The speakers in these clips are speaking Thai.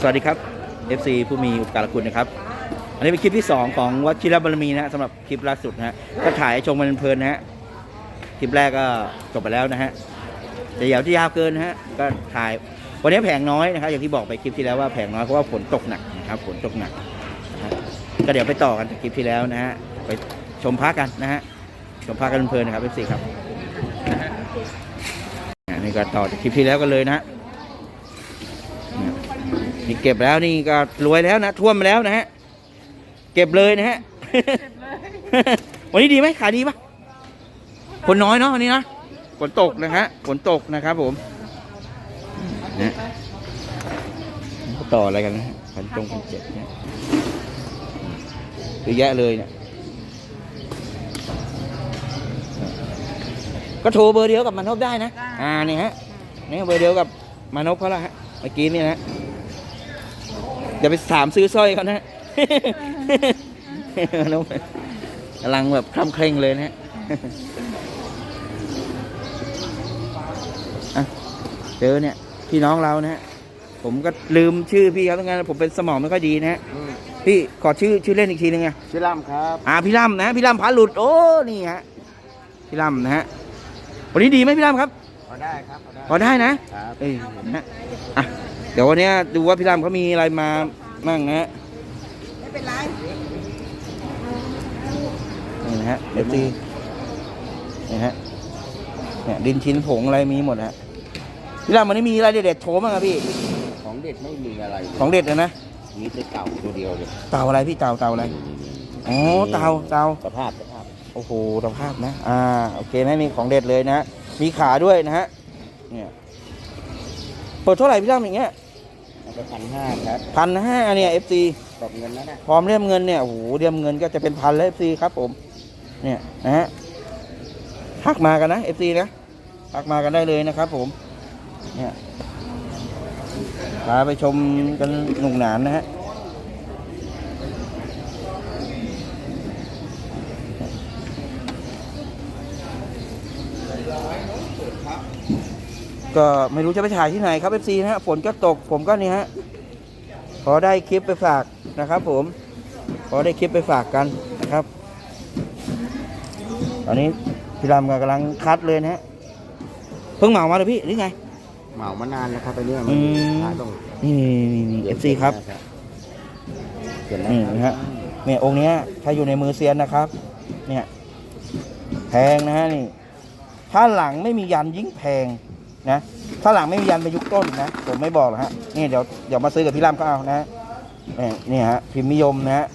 สวัสดีครับ FC ผู้มีอุปการะคุณนะครับ อันนี้เป็นคลิปที่ 2 ของวัชิรบารมีนะฮะสำหรับคลิปล่าสุดนะฮะก็ถ่ายชมมันเพลินนะฮะคลิปแรกก็จบไปแล้วนะฮะแต่ยาวที่ยาวเกินนะฮะก็ถ่ายวันนี้แผงน้อยนะครับอย่างที่บอกไปคลิปที่แล้วว่าแผงน้อยเพราะว่าฝนตกหนักนะครับฝนตกหนักนะฮะก็เดี๋ยวไปต่อกันจากคลิปที่แล้วนะฮะไปชมพักกันนะฮะชมพักกันเพลินนะครับ FC ครับนะฮะนี่ก็ต่อจากคลิปที่แล้วกันเลยนะฮะ นี่เก็บแล้วนี่ก็รวยแล้วนะท่วมไปแล้วนะฮะเก็บเลยนะฮะวันนี้ดีไหมขายดีปะคนน้อยเนาะวันนี้นะฝนตกนะฮะฝนตกนะครับผมนะต่ออะไรกันนะฮะพันจงพันเจ็ดเนี่ยเยอะแยะเลยเนี่ยก็โทรเบอร์เดียวกับมานพได้นะ อ่านี่ฮะนี่เบอร์เดียวกับมานพเขาละฮะเมื่อกี้นี่นะ อย่าไปถามซื้อสร้อยเขานะ น้องกำลังแบบคล่ำเคร่งเลยนะฮะอะเจอเนี่ย พี่น้องเรานะฮะผมก็ลืมชื่อพี่เขาตั้งนานผมเป็นสมองไม่ค่อยดีนะฮะพี่ขอชื่อชื่อเล่นอีกทีนึงไงชื่อล่ำครับอ่าพี่ล่ำนะพี่ล่ำพาหลุดโอ้นี่ฮะพี่ล่ำนะฮะวันนี้ดีไหมพี่ล่ำครับพอได้ครับพอได้พอได้นะ ครับเอ้ยนะฮะอะเดี๋ยววันเนี้ยดูว่าพี่ลำเขามีอะไรมามั่งนะฮะไม่เป็นไรนี่นะฮะเดี๋ยวตีนี่ฮะเนี่ยดินชิ้นผงอะไรมีหมดนะฮะพี่ลำวันนี้มีอะไรเด็ดๆโชว์บ้างครับพี่ ของเด็ดไม่มีอะไรของเด็ดนะนะมีแต่เก่าตัวเดียวเลยเต่าอะไรพี่เต่าเต่าอะไรอ๋อเต่าเต่าสภาพสภาพโอ้โหสภาพนะอ่าโอเคนะนี่ของเด็ดเลยนะฮะมีขาด้วยนะฮะเนี่ยเปิดเท่าไหร่พี่ลำอย่างเงี้ย มันก็พันห้าครับพันห้าเนี่ยเอฟซีตบเงินแล้วนะพร้อมเรียมเงินเนี่ยโอ้โหเรียมเงินก็จะเป็นพันแล้วเอฟซีครับผม เนี่ยนะฮะทักมากันนะเอฟซีนะทักมากันได้เลยนะครับผม เนี่ยพาไปชมกันหนุกหนานนะฮะ ก็ไม่รู้จะไปถ่ายที่ไหนครับเอฟซีนะฮะฝนก็ตกผมก็นี่ฮะขอได้คลิปไปฝากนะครับ ผม ขอได้คลิปไปฝากกันนะครับ ตอนนี้พี่รำก็กำลังคัดเลยนะฮะเพิ่งเหมามาเลยพี่หรือไง เหมามานานแล้วครับไปเนี่ยอืมขายต้องนี่นี่นี่เอฟซีครับเขียนแล้วนี่นะฮะ เนี่ยองค์เนี้ยถ้าอยู่ในมือเซียนนะครับ เนี่ยแพงนะฮะนี่ ถ้าหลังไม่มียันยิ่งแพง นะถ้าหลังไม่มียันไปยุคต้นนะผมไม่บอกหรอกฮะนี่เดี๋ยวเดี๋ยวมาซื้อกับพี่รำก็เอานะนี่นี่ฮะพิมพ์นิยมนะฮะ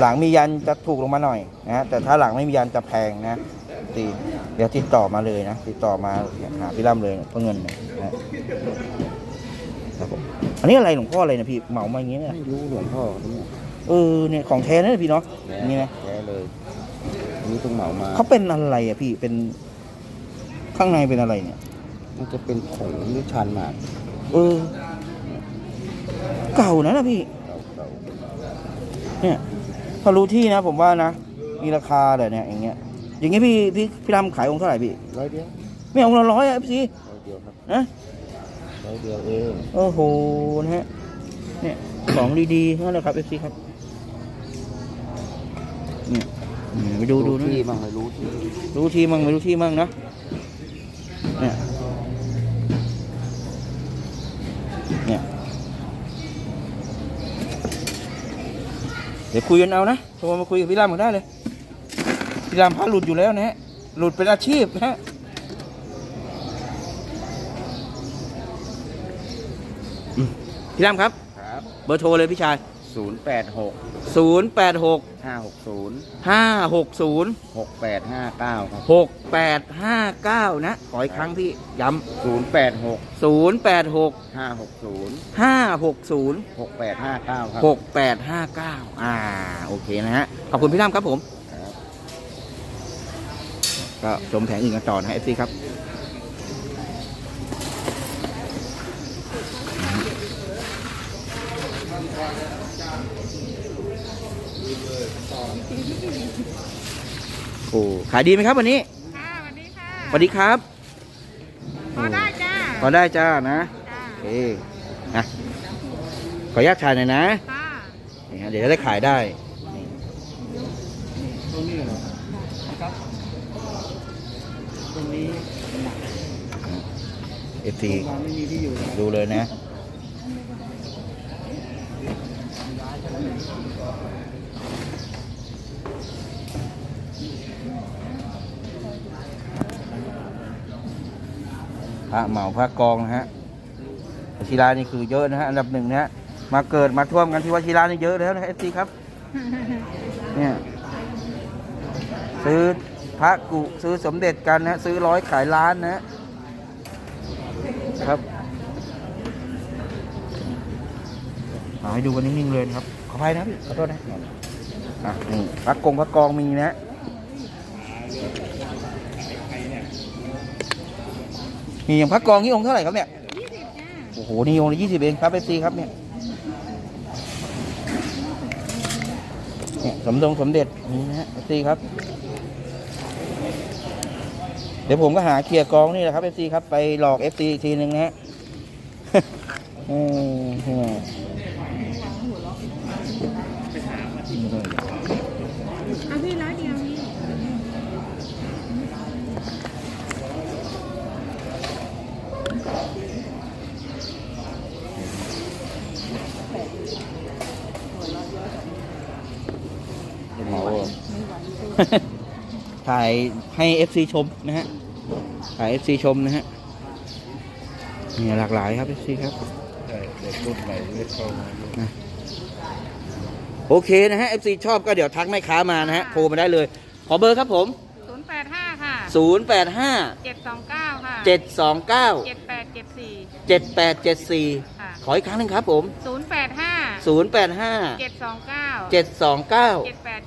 หลังมียันจะถูกลงมาหน่อยนะฮะแต่ถ้าหลังไม่มียันจะแพงนะตีเดี๋ยวติดต่อมาเลยนะติดต่อมาหาพี่รำเลยเพราะเงินนะนะครับผมอันนี้อะไรหลวงพ่ออะไรนะพี่เหมามาอย่างงี้เนี่ยไม่รู้หลวงพ่อเนี่ยเออเนี่ยของแท้นะพี่เนาะนี่นะแท้เลยอันนี่ต้องเหมามาเขาเป็นอะไรอะพี่เป็น ข้างในเป็นอะไรเนี่ย มันจะเป็นผงหรือชันหมากเออ เก่านะนะพี่ เก่าเนี่ยถ้ารู้ที่นะผมว่านะ มีราคาแต่เนี่ยอย่างเงี้ย อย่างเงี้ยพี่พี่พี่รำขายองค์เท่าไหร่พี่ๆร้อยเดียวไม่องค์ละร้อยอะพี่ร้อยเดียวครับนะร้อยเดียวเองโอ้โหนะฮะเนี่ยของดีๆนั่นแหละครับเอฟซีครับเนี่ยอืมไปดูดูนะที่บ้างไม่รู้ที่ รู้ที่มั่งไม่รู้ที่มั่งนะ เนี่ยเนี่ยเดี๋ยวคุยกันเอานะโทรมาคุยกับพี่รามกันได้เลยพี่รามพาหลุดอยู่แล้วนะฮะหลุดเป็นอาชีพนะฮะอืมพี่รามครับครับ เบอร์โทรเลยพี่ชาย ศูนย์แปดหก0 8 6 ห้าหกศูนย์5 6 0 หกแปดห้าเก้าครับ6 8 5 9 นะ ขออีกครั้งพี่ย้ศูนย์แปดหกำ0 8 6 ห้าหกศูนย์5 6 0 หกแปดห้าเก้าครับ6 8 5 9อ่า โอเคนะฮะ ขอบคุณพี่รามครับผม ครับ ก็ชมแผงอื่นกันต่อนะเอฟซีครับ โอ้ขายดีไหมครับวันนี้ค่ะสวัสดีค่ะสวัสดีครับพอได้จ้าพอได้จ้านะจ้าโอเคนะขออนุญาตถ่ายหน่อยนะค่ะนี่ฮะเดี๋ยวจะได้ขายได้ตรงนี้เหรอนะครับตรงนี้เอฟซีวางไม่มีที่อยู่ดูเลยนะ พระเหมาพระกองนะฮะวชิรานี่คือเยอะนะฮะอันดับหนึ่งนะฮะมาเกิดมาท่วมกันที่วชิรานี่เยอะแล้วนะเอฟซีครับเนี่ยซื้อพระกุซื้อสมเด็จกันนะซื้อร้อยขายล้านนะฮะครับเอาให้ดูกันนิ่งๆเลยนะครับ ขออภัยนะพี่ขอโทษนะ อะนี่พระกงพระกองมีนะมีอย่างพระกองนี่องค์เท่าไหร่ครับเนี่ยยี่สิบจ้าโอ้โหนี่องค์ละยี่สิบเองครับเอฟซีครับเนี่ยเนี่ยสมดงสมเด็จนี่นะฮะเอฟซีครับเดี๋ยวผมก็หาเคลียร์กองนี่แหละครับเอฟซีครับไปหลอกเอฟซีอีกทีหนึ่งนะฮะ อืมอืม เอาพี่ร้อยเดียวนี่ เหมา ถ่ายให้เอฟซีชมนะฮะถ่ายเอฟซีชมนะฮะเนี่ยหลากหลายครับเอฟซีครับใช่เด็กรุ่นใหม่เรียกเข้ามาเยอะโอเคนะฮะ FC ชอบก็เดี๋ยวทักแม่ค้ามานะฮะโทรมาได้เลย ขอเบอร์ครับผมศูนย์แปดห้าค่ะ 085เจ็ดสองเก้าค่ะ 729เจ็ดแปดเจ็ดสี่7874ค่ะขออีกครั้งหนึ่งครับผม ศูนย์แปดห้า085เจ็ดสองเก้า729เจ็ดแปด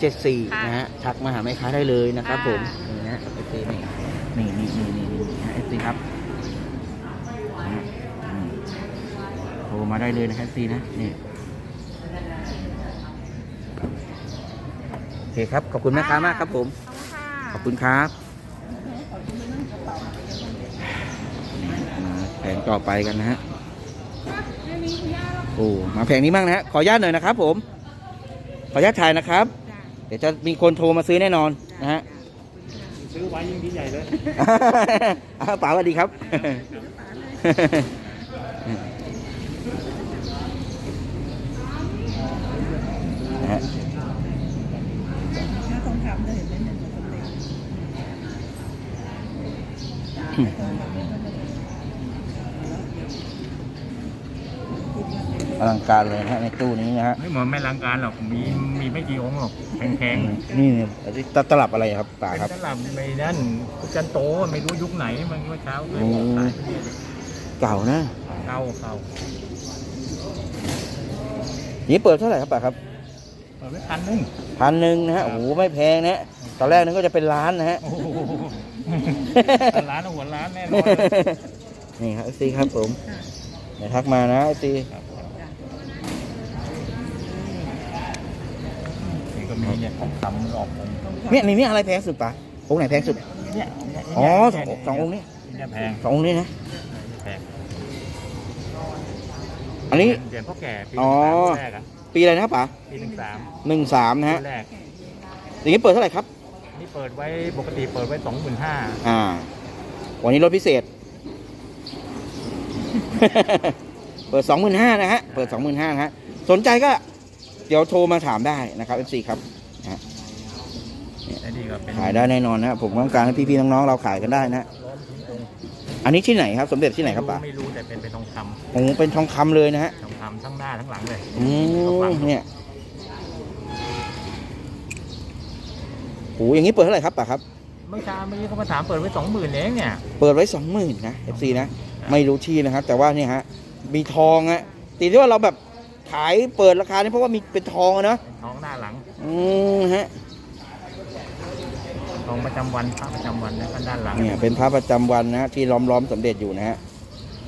เจ็ดสี่7874ค่ะนะฮะทักมาหาแม่ค้าได้เลยนะครับผมค่ะนี่นะ FC นี่นี่นี่นี่นี่นี่นะ FC ครับนะฮะอืมโทรมาได้เลยนะ FC นะนี่โอเคครับ ขอบคุณแม่ค้ามากครับผม ขอบคุณค่ะขอบคุณครับมาแผงต่อไปกันนะฮะ โอ้มาแผงนี้บ้างนะฮะขออนุญาตหน่อยนะครับ ผม ขออนุญาตถ่ายนะครับจ้าเดี๋ยวจะมีคนโทรมาซื้อแน่นอนนะฮะซื้อไว้ยิ่งดีใหญ่เลยอ้าวป๋าสวัสดีครับนะฮะถ้าทองคำจะเห็นได้หนึ่งสมเด็จ อลังการเลยนะฮะในตู้นี้นะฮะไม่เหมือนไม่ลังการหรอกมีมีไม่กี่องค์หรอกแพงนี่เนี่ยตตลับอะไรครับๆป๋าเป็นครับ ตลับไม่นั่นจันโตไม่รู้ยุคไหนมันเมื่อเช้าเลยโอ้ขายไปเนี่ยเก่านะเก่าเก่านี่เปิดเท่าไหร่ครับป๋าครับเปิดไว้พันหนึงพันหนึ่งนะฮะโอ้โหไม่แพงนะฮะตอนแรกนึกว่าจะเป็นล้านนะฮะ โอ้โหร้านเอาหัวร้านแน่นอนเลยนี่ครับซีครับผมเดี๋ยวทักมานะซีครับนี่ก็ มีเนี่ยของคำมันออกองค์เนี่ยในนี้อะไรแพงสุดปะองค์ไหนแพงสุดเนี่ยอ๋อสองสององค์นี้เนี่ยแพงสององค์นี้นะแพงอันนี้เหรียญพ่อแก่ปีอ๋อหนึ่งสามแรกอะปีอะไรนะครับป๋าปีหนึ่งสามหนึ่งสามนะฮะปีแรกอย่างนี้เปิดเท่าไหร่ครับ นี่เปิดไว้ปกติเปิดไว้สองหมื่นห้าอ่า วันนี้ลดพิเศษ เปิดสองหมื่นห้านะฮะ เปิดสองหมื่นห้านะฮะ สนใจก็ เดี๋ยวโทรมาถามได้นะครับ FC ครับนะฮะไอ้นี่ก็เป็นขายได้แน่นอนนะผมต้องการให้พี่ๆน้องๆเราขายกันได้นะล้อมทิ้งองค์อันนี้ที่ไหนครับ สมเด็จที่ไหนครับป๋าไม่รู้แต่เป็นเป็นทองคโอ้โหเป็นทองคำเลยนะฮะำทองคำทั้งหน้าทั้งหลังเลยอืมเนี่ยโอ้อย่างนี้เปิดเท่าไหร่ครับป่าครับเมื่อเช้าเมื่อกี้เขามาถามเปิดไว้สองหมื่นเองเนี่ยเปิดไว้สองหมื่นนะ FC นะไม่รู้ที่นะครับแต่ว่าเนี่ยฮะมีทองอะตีที่ว่าเราแบบ ขายเปิดราคานี่เพราะว่ามีเป็นทองอะเนาะเป็นทองหน้าหลัง อืมฮะทองประจำวันพระประจำวันนะด้านหลัง เนี่ยเป็นพระประจำวันนะที่ล้อมล้อมๆสมเด็จอยู่นะฮะ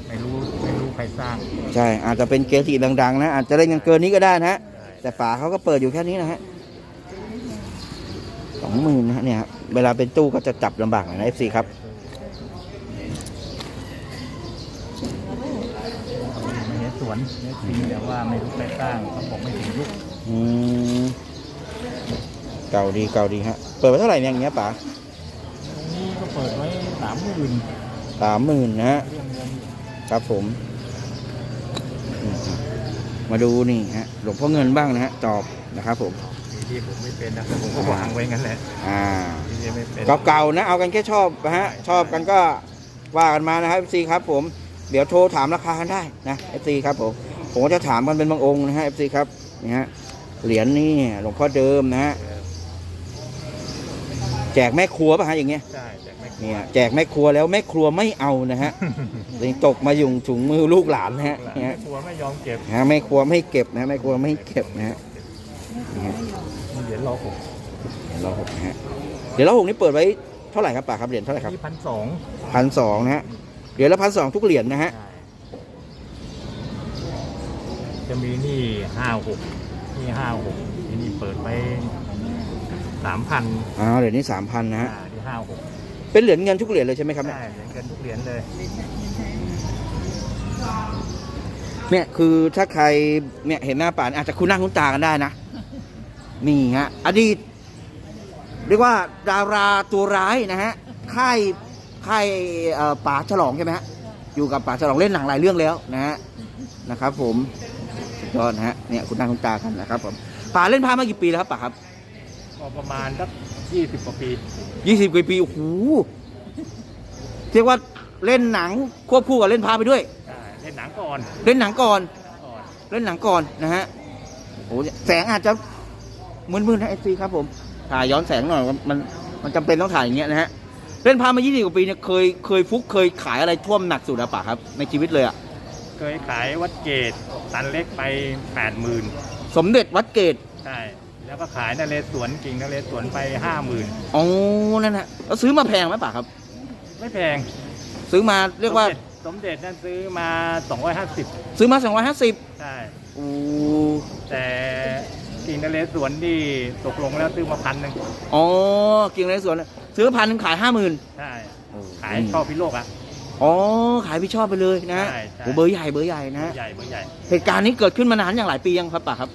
ไม่รู้ไม่รู้ใครสร้างใช่อาจจะเป็นเกจิดังๆ นะอาจจะได้เงินเกินนี้ก็ได้นะฮะ แต่ฝาเขาก็เปิดอยู่แค่นี้นะฮะสองหมื่นนะฮะเนี่ยครับเวลาเป็นตู้ก็จะจับลำบากหน่อยนะ FC ครับ ส วนเนี่ยจริงแต่ว่าไม่รู้ไปสร้างเขาบอกไม่ถึงยุคอืมเก่าดีเก่าดีฮะ เปิดไปเท่าไหร่เนี่ยอย่างเงี้ยป๋าตรงนี้ก็เปิดไว้สามหมื่นสามหมื่นนะฮะ เรื่องเงินครับผมอืมมาดูนี่ฮะ หลวงพ่อเงินบ้างนะฮะ จอบนะครับผมมีที่ผมไม่เป็นนะผมก็วางไว้งั้นแหละอ่าที่ไม่เป็น เก่าๆนะ เอากันแค่ชอบนะฮะ ชอบกันก็ว่ากันมานะครับ FC ครับผม เดี๋ยวโทรถามราคากันได้นะ FC ครับผมผมก็จะถามกันเป็นบางองค์นะฮะ FC ครับนี่ฮะเหรียญนี่หลวงพ่อเดิมนะฮะแจกแม่ครัวป่ะฮะอย่างเงี้ยใช่แต่ไม่เนี่ยแจกแม่ครัวแล้วแม่ครัวไม่เอานะฮะเลยตกมาอยู่ถุงมือลูกหลานนะฮะหลานเนี่ยแม่ครัวไม่ยอมเก็บนะฮะแม่ครัวไม่เก็บนะแม่ครัวไม่เก็บนะฮะไม่ยอมมีเหรียญรอผมเดี๋ยวเราหกนะฮะเดี๋ยวเราหกนี่เปิดไว้เท่าไหร่ครับป่าครับเหรียญเท่าไหร่ครับที่พันสองพันสองนะฮะ เหรียญละพันสองทุกเหรียญนะฮะจะมีนี่ห้าหกนี่ห้าหกที่นี่เปิดไปสามพันอ๋อเหรียญนี้สามพันนะฮะ ที่ห้าหกเป็นเหรียญเงินทุกเหรียญเลยใช่ไหมครับเนี่ย ใช่เหรียญเงินทุกเหรียญเลย เนี่ยคือถ้าใครเนี่ยเห็นหน้าป่านอาจจะคุ้นหน้าคุ้นตากันได้นะ นี่ฮะอดีต เรียกว่าดาราตัวร้ายนะฮะค่าย ค่ายเอ่อป๋าฉลองใช่ไหมฮะอยู่กับป๋าฉลองเล่นหนังหลายเรื่องแล้วนะฮะนะครับผมสุดยอดนะฮะเนี่ยคุณหน้าคุณตากันนะครับผมป๋าเล่นพามากี่ปีแล้วครับป๋าครับก็ประมาณสักยี่สิบกว่าปียี่สิบกว่าปีโอ้โหเรียกว่าเล่นหนังควบคู่กับเล่นพาไปด้วยใช่เล่นหนังก่อน เล่นหนังก่อนก่อนเล่นหนังก่อนนะฮะโอ้โหแสงอาจจะมืดๆนะเอซีครับผมถ่ายย้อนแสงหน่อยมันมันจำเป็นต้องถ่ายอย่างเงี้ยนะฮะ เล่นพามา20กว่าปีเนี่ยเคยเคยฟุกเคยขายอะไรท่วมหนักสุดอะป่ะครับ ในชีวิตเลยอะเคยขายวัดเกตตันเล็กไปแปดหมื่นสมเด็จวัดเกตใช่แล้วก็ขายนเรศวรกิ่งนเรศวรไปห้าหมื่นอ๋อนั่นฮะแล้วซื้อมาแพงไหมป่ะครับไม่แพงซื้อมาเรียกว่าสมด็จสมเด็จนั่นซื้อมาสองร้อยห้าสิบซื้อมา 250ใช่ อู้แต่ กิ่งนเรศวรนี่ตกลงแล้วซื้อมาพันหนึ่งอ๋อกิ่งในสวนซื้อพันหนึ่งขายห้าหมื่นใช่ขายชอบพิโลกอะอ๋อขายพี่ชอบไปเลยนะฮะใช่ใช่โอ้เบอร์ใหญ่เบอร์ใหญ่นะเบอฮะร์ใหญ่เบอร์ใหญ่เหตุการณ์นี้เกิดขึ้นมานานอย่างหลายปียังครับป่ะครับ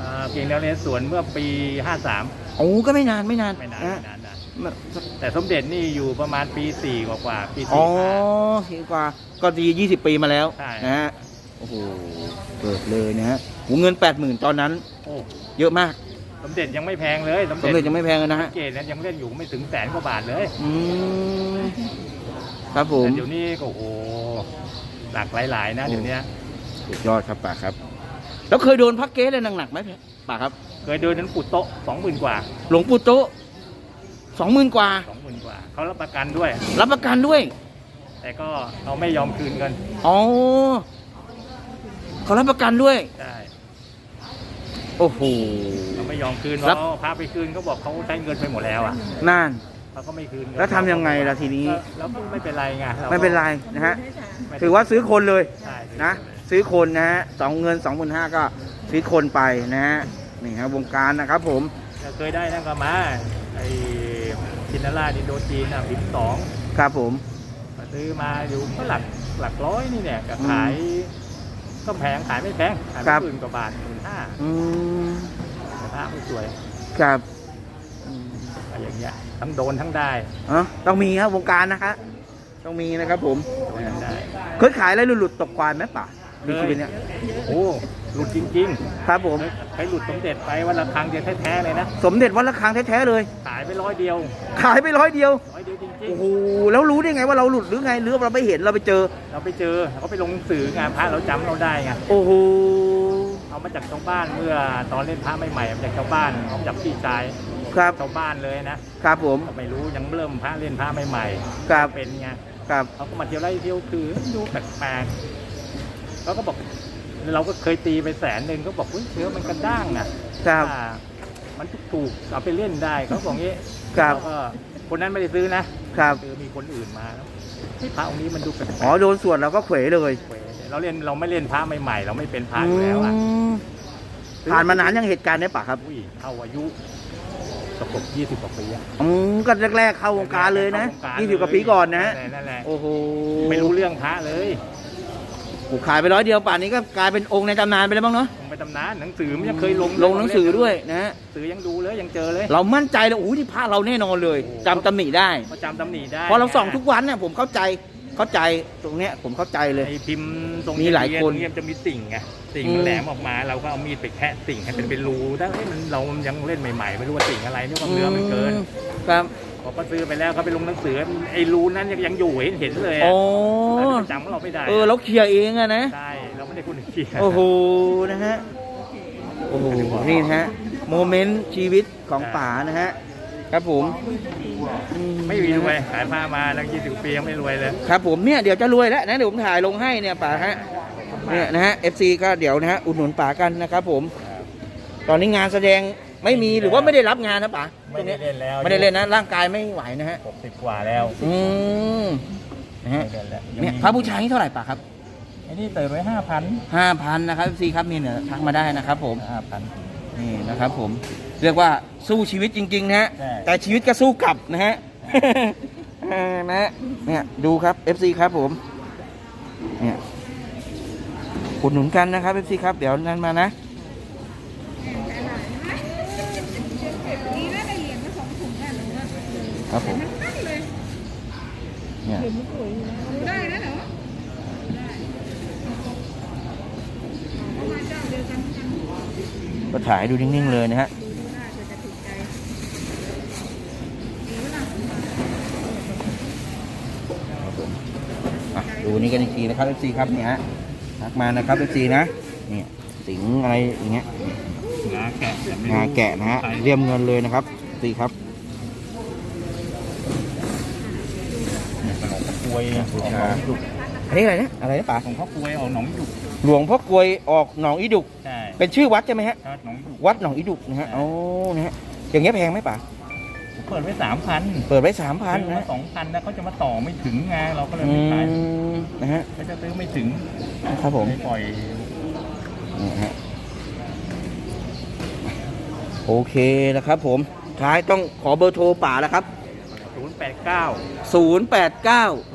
อ่ากิ่งนเรศวรเมื่อปีห้าสามโอ้ก็ไม่นานไม่นานไม่นานนะไม่นานนะฮะแต่สมเด็จนี่อยู่ประมาณปีสี่กว่าๆปีอ๋สี่อห้าดีกว่าก็ดียี่สิบปีมาแล้วใช่นะฮะโอ้โหเกิดเลยนะฮะโหเงินแปดหมื่นตอนนั้น โอ้เยอะมาก สมเด็จยังไม่แพงเลยสมสมเด็เด็จจยังไม่แพงเลยนะฮะเกตนั้นยังเล่นอยู่ไม่ถึงแสนกว่าบาทเลยอืมครับผมแต่เดี๋ยวนี้ก็โอ้โหหลักหลายๆนะเดี๋ยวนี้สุดยอดครับป่าครับ แล้วเคยโดนพักเก๊เลยหนักๆไหมป่าครับ เคยเดินนั้นปุดโต๊ะสองหมื่นกว่า หลวงปู่โตะสองหมื่นกว่าสองหมื่นกว่าเขารับประกันด้วย รับประกันด้วย แต่ก็เราไม่ยอมคืนเงินอ๋อเขารับประกันด้วยใช่ โอ้โหเราไม่ยอมคืนรัเพบราะพาไปคืนเขาบอกเขาใช้เงินไปหมดแล้วอะนั่น เขาก็ไม่คืนเงินแล้วทำยังไงล่ะทีนี้ ก็แล้วไม่เป็นไรไงาก็ไม่เป็นไรนะฮะไม่ใช่ไม่ถือว่าซื้อคนเลยใช่นะ ซื้อคนนะฮะสองเงินสองหมื่นห้าก็ซื้อคนไปนะฮะ นี่ครับวงการนะครับผม เราเคยได้นั่นก็มาไอ้ชินาร่าดินโดจีนอะบินสองครับผมมาซื้อมาอยู่ก็หลักหลักร้อยนี่เนี่ยก็ขาย ก็แพงขายไม่แพงขายครัไม่บหมื่นกว่าบาทหมื่นห้าอืมแต่พระไม่สวยครับอืมอะไรอย่างเงี้ยทั้งโดนทั้งได้เอ๋อต้องมีครับวงการนะคะ ต้องมีนะครับผมโดนทั้งได้เคยขายอะไรหลุดๆตกควายไหมป่ะ ในชีวิตเนี้ยโอ้หลุดจริงครับผมๆเคยหลุดสมเด็จไปวันละครั้งเดียวแท้ๆเลยนะ สมเด็จวัดระฆังแท้ๆเลย ขายไปร้อยเดียวขายไปร้อยเดียว ร้อยเดียวจริงโอ้โห แล้วรู้ได้ไงว่าเราหลุดหรือไงหรือเราไปเห็นเราไปเจอ ๆ เราไปเจอเขาไปลงหนังสืองานพระเราจำเราได้ไง โอ้โห เอามาจากชาวบ้านเมื่อตอนเล่นพระใหม่ๆมาจากชาวบ้านเอามาจากพี่ชายครับ ชาวบ้านเลยนะครับผม ก็ไม่รู้ยังเริ่มพระเล่นพระใหม่ครับ ๆเป็นไงครับ เขาก็มาเที่ยวไล่เที่ยวคือดูแปลกๆ เขาก็บอก เราก็เคยตีไปแสนหนึ่งก็บอกเฮ้ยเชื้อมันกระด้างอะครับถ้ามันถูกๆเอาไปเล่นได้เขาบอกงี้ครับเราก็คนนั้นไม่ได้ซื้อนะครับซื้อมีคนอื่นมาแล้วที่พระองค์นี้มันดูแปลกอ๋อโดนส่วนเราก็เขวเลยๆเราเล่นเราไม่เล่นพระใหม่ๆเราไม่เป็นพระอยู่แล้วอะอืมผ่านมานานยังเหตุการณ์เนี้ยป่ะครับอุ้ยเข้าอายุสกบยี่สิบกว่าปีอะอืมก็แรกๆเข้าวงการเลยนะข้วงรยี่สิบกว่าปีก่อนนะฮะนั่นแหละโอ้โหไม่รู้เรื่องพระเลย โอ้ขายไปร้อยเดียวป่านนี้ก็กลายเป็นองค์ในตำนานไปแล้วบ้างเนาะลงไปตำนานหนังสือมันยังเคยลงลงหนังสือด้วยนะฮะหนังสือยังดูเลยยังเจอเลย เรามั่นใจเลยโอ้ยนี่พระเราแน่นอนเลยจำตำหนิได้ประจำตำหนิได้พอเราส่องทุกวันเนี่ยผมเข้าใจเข้าใจตรงเนี้ยผมเข้าใจเลย ไอ้พิมพ์ตรงมีหลายคนเงียบๆจะมีติ่งไงติ่งอืมมันแหลมออกมาเราก็เอามีดไปแคะติ่งให้เป็นเป็นรูถ้าเอ้ยมันเรายังเล่นใหม่ๆไม่รู้ว่าติ่งอะไรนี่ความเนื้อมันเกิน ครับ พอก็ซื้อไปแล้วก็ไปลงหนังสือไอ้รูนั้นยังยังอยู่เห็นเห็นเลยโอ้อะเราจะจำเราไม่ได้เออเราเคลียร์เองอะนะ ใช่เราไม่ได้คุณเขียนโอ้โห นะฮะ โอ้โห นี่นะฮะ โมเมนต์ชีวิตของป๋านะฮะ ครับผมอืไม่มีรวยขายผ้ามาตั้งยี่สิบปียังไม่รวยเลย ครับผมเนี่ยเดี๋ยวจะรวยแล้วนะเดี๋ยวผมถ่ายลงให้เนี่ยป๋าฮะ เนี่ยนะฮะ FC ก็เดี๋ยวนะฮะ อุดหนุนป๋ากันนะครับผม ตอนนี้งานแสดงไม่มีหรือว่าไม่ได้รับงานนะป๋า ตรงนี้เล่นแล้วไม่ได้เล่นนะร่างกายไม่ไหวนะฮะหกสิบกว่าแล้วอืมนะฮะไม่เล่นแล้วเนี่ยพระบูชานี่เท่าไหร่ป๋าครับไอ้นี่เติมไว้ห้าพันห้าพันนะครับ FC ครับนี่เนี่ยทักมาได้นะครับผมห้าพัน นี่นะครับผม เรียกว่าสู้ชีวิตจริงๆนะฮะใช่ แต่ชีวิตก็สู้กลับนะฮะ เออนะฮะเนี่ยดูครับ FC ครับผมเนี่ยอุดหนุนกันนะครับ FC ครับเดี๋ยวนั้นมานะ นี่น่าได้เหรียญมาสองถุงกันหรือว่า ครับผมนั่นเลยเนี่ยเหรียญมันสวยอยู่นะได้นะเหรอได้เพราะว่าเจ้าเดียวกันกันก็ถ่ายให้ดูนิ่งๆเลยนะฮะดูดูได้เผื่อจะถูกใจดีเวลาครับผมอะดูนี่กันอีกทีนะครับ FC ครับเนี่ยฮะทักมานะครับ FC นะเนี่ยสิงห์อะไรอย่างเงี้ยงาแกะแต่ไม่รู้งาแกะนะฮะเรียมเงินเลยนะครับ FC ครับ ของพ่อ กล้วยออกหนองดุกอันนี้อะไรนะอะไรนะป๋าของพ่อกล้วยออกหนองดุกหลวงพ่อกลวยออกหนองอีดุก ใช่เป็นชื่อวัดใช่ไหมฮะถ้าหนองดุกวัดหนองอีดุกนะฮะโอ้นะฮะอย่างเงี้ยแพงไหมป๋าเปิดไว้สามพันเปิดไว้สามพันซื้อนะมาฮะสองพันแล้วเขาจะมาต่อไม่ถึงไงเราก็เลยอืไม่ขายมนะฮะเขาจะซื้อไม่ถึงครับผม ไม่ปล่อยนี่ฮะโอเคนะครับผมท้ายต้องขอเบอร์โทรป๋าแล้วครับ ศูนย์แปดเก้า089 ศูน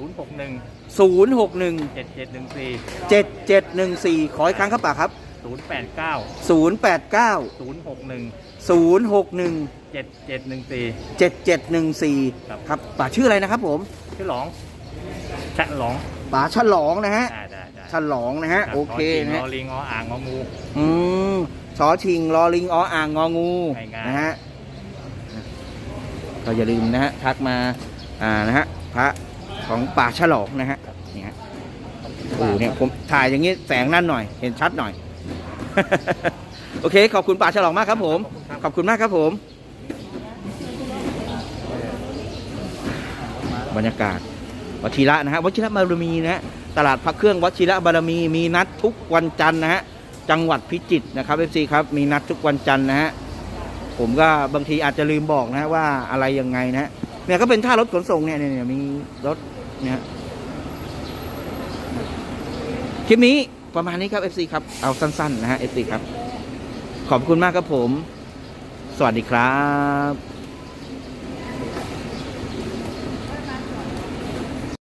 ย์หกหนึ่ง061 เจ็ดเจ็ดหนึ่งสี่7714 ขออีกครั้งครับป๋าครับ ศูนย์แปดเก้า089 ศูนย์หกหนึ่ง061 เจ็ดเจ็ดหนึ่งสี่7714 ครับครับป๋าชื่ออะไรนะครับผมชื่อหลองชะหลองป๋าฉลองนะฮะ ได้ได้ได้ฉลองนะฮะ รับโอเคนะรฮะอลิงออ่างงองู อืมชอชิงรอลิงออ่างงองูง่ายๆ นะฮะ ก็อย่าลืมนะฮะทักมาอ่านะฮะพระของป่าฉลองนะฮะนี่ฮะโอ้เนี่ยผมถ่ายอย่างนี้แสงนั่นหน่อย เห็นชัดหน่อย โอเค ขอบคุณป่าฉลองมากครับผม ขอบคุณมากครับผม บรรยากาศวชิระนะฮะวชิระบารมีนะฮะตลาดพระเครื่องวชิระบารมีมีนัดทุกวันจันทร์นะฮะจังหวัดพิจิตรนะครับเอฟซีครับมีนัดทุกวันจันทร์นะฮะ ผมก็บางทีอาจจะลืมบอกนะฮะว่าอะไรยังไงนะฮะเนี่ยก็เป็นท่ารถขนส่งเนี่ยเนี่ยมีรถเนี่ยฮะคลิปนี้ประมาณนี้ครับ FC ครับ เอาสั้น ๆ นะฮะ FC ครับ ขอบคุณมากครับผม สวัสดีครับ